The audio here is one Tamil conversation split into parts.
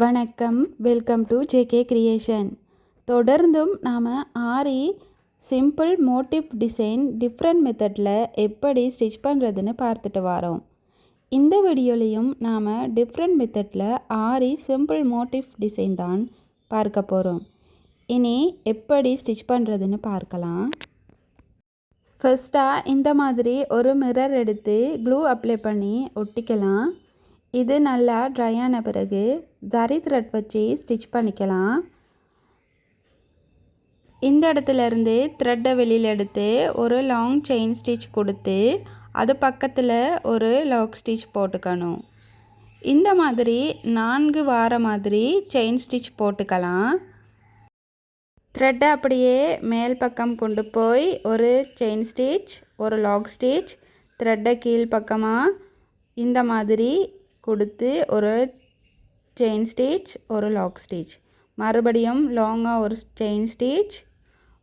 வணக்கம். வெல்கம் டு ஜேகே கிரியேஷன் தொடர்ந்தும் நாம் aari simple motif design different மெத்தடில் எப்படி ஸ்டிச் பண்ணுறதுன்னு பார்த்துட்டு வரோம். இந்த வீடியோலையும் நாம் டிஃப்ரெண்ட் மெத்தடில் ஆரி சிம்பிள் மோட்டிவ் டிசைன் தான் பார்க்க போகிறோம் இனி எப்படி ஸ்டிச் பண்ணுறதுன்னு பார்க்கலாம். ஃபஸ்ட்டாக இந்த மாதிரி ஒரு மிரர் எடுத்து க்ளூ அப்ளை பண்ணி ஒட்டிக்கலாம். இது நல்லா ட்ரை ஆன பிறகு ஜரி த்ரெட் வச்சு ஸ்டிச் பண்ணிக்கலாம். இந்த இடத்துல இருந்து த்ரெட்டை வெளியில் எடுத்து ஒரு லாங் செயின் ஸ்டிச் கொடுத்து அது பக்கத்தில் ஒரு லாக் ஸ்டிச் போட்டுக்கணும். இந்த மாதிரி நான்கு வார மாதிரி செயின் ஸ்டிச் போட்டுக்கலாம். த்ரெட்டை அப்படியே மேல் பக்கம் கொண்டு போய் ஒரு செயின் ஸ்டிச் ஒரு லாக் ஸ்டிச் த்ரெட்டை கீழ் பக்கமாக இந்த மாதிரி கொடுத்து ஒரு செயின் ஸ்டிச் ஒரு லாக் ஸ்டிச் மறுபடியும் லாங்காக ஒரு செயின் ஸ்டிச்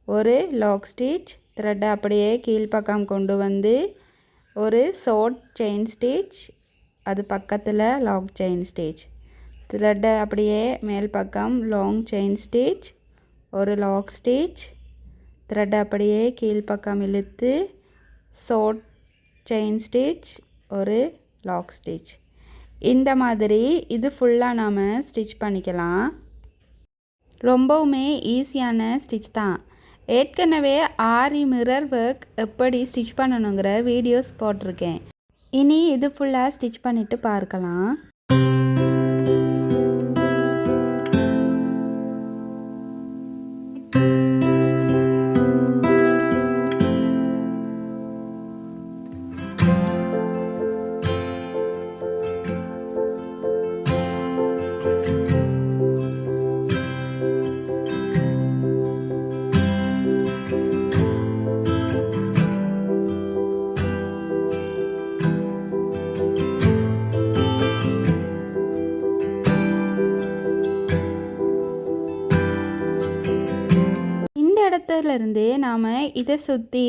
ஒரு லாக் ஸ்டிச் த்ரெட்டை அப்படியே கீழ்ப்பக்கம் கொண்டு வந்து ஒரு ஷார்ட் செயின் ஸ்டிச் அது பக்கத்தில் லாக் செயின் ஸ்டிச் த்ரெட்டை அப்படியே மேல் பக்கம் லாங் செயின் ஸ்டிச் ஒரு லாக் ஸ்டிச் த்ரெட்டை அப்படியே கீழ்ப்பக்கம் இழுத்து ஷார்ட் செயின் ஸ்டிச் ஒரு லாக் ஸ்டிச் இந்த மாதிரி இது ஃபுல்லாக நாம் ஸ்டிச் பண்ணிக்கலாம். ரொம்பவுமே ஈஸியான ஸ்டிச் தான். ஏற்கனவே ஆரி மிரர் ஒர்க் எப்படி ஸ்டிச் பண்ணணுங்கிற வீடியோஸ் போட்டிருக்கேன். இனி இது ஃபுல்லாக ஸ்டிச் பண்ணிவிட்டு பார்க்கலாம். இந்த இருந்து நாம் இதை சுற்றி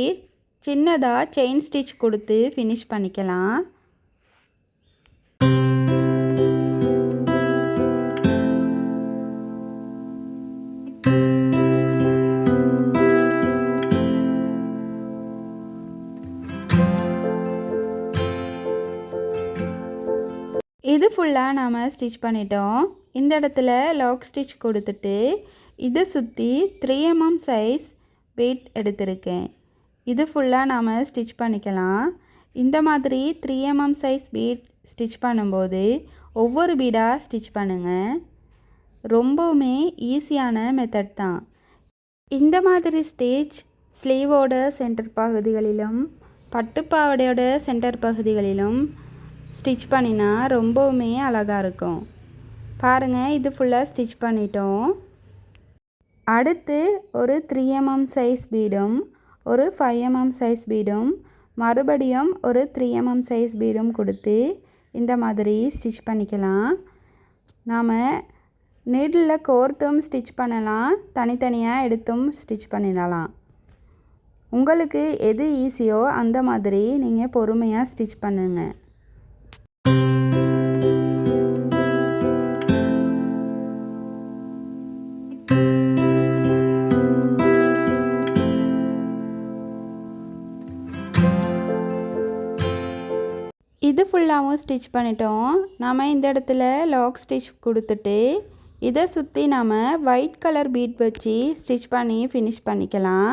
சின்னதாக செயின் ஸ்டிச் கொடுத்து ஃபினிஷ் பண்ணிக்கலாம். இது ஃபுல்லாக நாம் ஸ்டிச் பண்ணிட்டோம். இந்த இடத்துல லாக் ஸ்டிச் கொடுத்துட்டு இதை சுற்றி த்ரீ எம்எம் சைஸ் வெயிட் எடுத்திருக்கேன். இது ஃபுல்லாக நாம் ஸ்டிச் பண்ணிக்கலாம். இந்த மாதிரி three MM size bead stitch பண்ணும்போது ஒவ்வொரு பீடாக ஸ்டிச் பண்ணுங்கள் ரொம்பவுமே ஈஸியான மெத்தட் தான். இந்த மாதிரி ஸ்டிச் ஸ்லீவோட சென்டர் பகுதிகளிலும் பட்டுப்பாவடையோட சென்டர் பகுதிகளிலும் ஸ்டிச் பண்ணினா ரொம்பவுமே அழகாக இருக்கும். பாருங்கள் இது ஃபுல்லாக ஸ்டிச் பண்ணிட்டோம். அடுத்து ஒரு த்ரீ எம்எம் சைஸ் பீடும் ஒரு ஃபைவ் எம்எம் சைஸ் பீடும் மறுபடியும் ஒரு த்ரீ எம்எம் சைஸ் பீடும் கொடுத்து இந்த மாதிரி ஸ்டிச் பண்ணிக்கலாம். நாம் நீடில் கோர்த்தும் ஸ்டிச் பண்ணலாம் தனித்தனியாக எடுத்தும் ஸ்டிச் பண்ணிடலாம். உங்களுக்கு எது ஈஸியோ அந்த மாதிரி நீங்கள் பொறுமையாக ஸ்டிச் பண்ணுங்கள் இது ஃபுல்லாகவும் ஸ்டிச் பண்ணிட்டோம். நாம் இந்த இடத்துல லாக் ஸ்டிச் கொடுத்துட்டு இதை சுற்றி நாம் ஒயிட் கலர் பீட் வச்சு ஸ்டிச் பண்ணி ஃபினிஷ் பண்ணிக்கலாம்.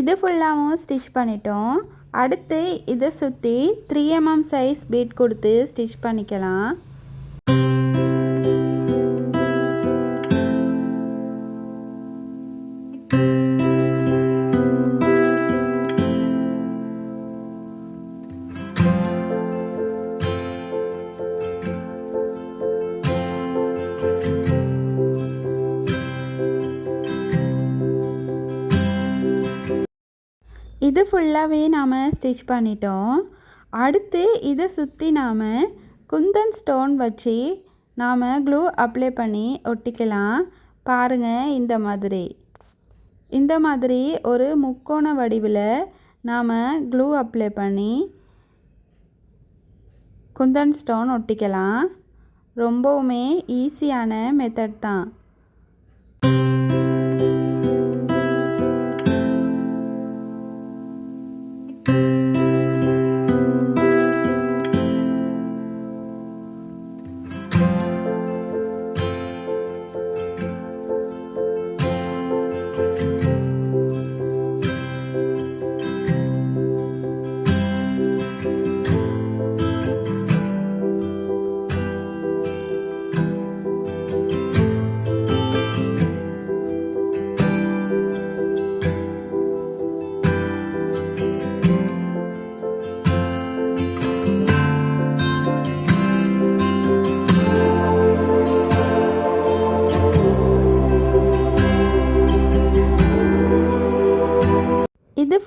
இது ஃபுல்லாகவும் ஸ்டிச் பண்ணிட்டோம். அடுத்து இதை சுற்றி த்ரீ எம்எம் சைஸ் பீட் கொடுத்து ஸ்டிச் பண்ணிக்கலாம். இது ஃபுல்லாகவே நாம் ஸ்டிச் பண்ணிட்டோம். அடுத்து இதை சுற்றி நாம் குந்தன் ஸ்டோன் வச்சு நாம் க்ளூ அப்ளை பண்ணி ஒட்டிக்கலாம். பாருங்கள் இந்த மாதிரி. இந்த மாதிரி ஒரு முக்கோண வடிவில் நாம் க்ளூ அப்ளை பண்ணி குந்தன் ஸ்டோன் ஒட்டிக்கலாம். ரொம்பவுமே ஈஸியான மெத்தட் தான்.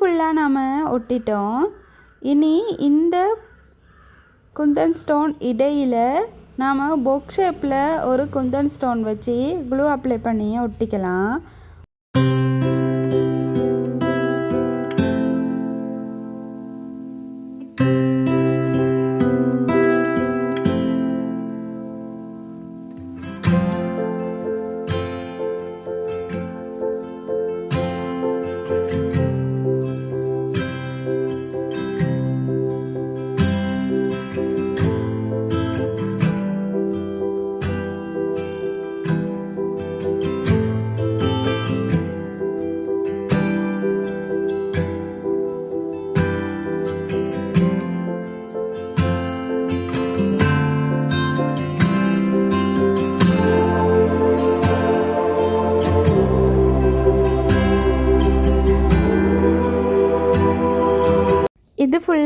ஃபுல்லாக நாம் ஒட்டிட்டோம். இனி இந்த குந்தன் ஸ்டோன் இடையில் நாம் பொக் ஷேப்பில் ஒரு குந்தன் ஸ்டோன் வச்சு க்ளூ அப்ளை பண்ணி ஒட்டிக்கலாம்.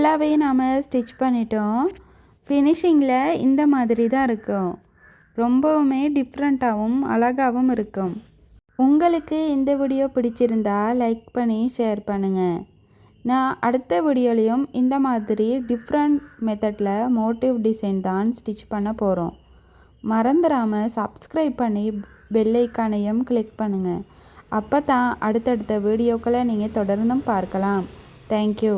ஃபுல்லாகவே நாம் ஸ்டிச் பண்ணிட்டோம். ஃபினிஷிங்கில் இந்த மாதிரி தான் இருக்கும். ரொம்பவுமே டிஃப்ரெண்ட்டாகவும் அழகாகவும் இருக்கும். உங்களுக்கு இந்த வீடியோ பிடிச்சிருந்தா லைக் பண்ணி ஷேர் பண்ணுங்கள் நான் அடுத்த வீடியோலையும் இந்த மாதிரி டிஃப்ரெண்ட் மெத்தடில் மோட்டிவ் டிசைன் தான் ஸ்டிச் பண்ண போகிறோம் மறந்துடாமல் சப்ஸ்கிரைப் பண்ணி பெல்லைக்கானையும் கிளிக் பண்ணுங்கள் அப்போ தான் அடுத்தடுத்த வீடியோக்களை நீங்கள் தொடர்ந்தும் பார்க்கலாம். தேங்க்யூ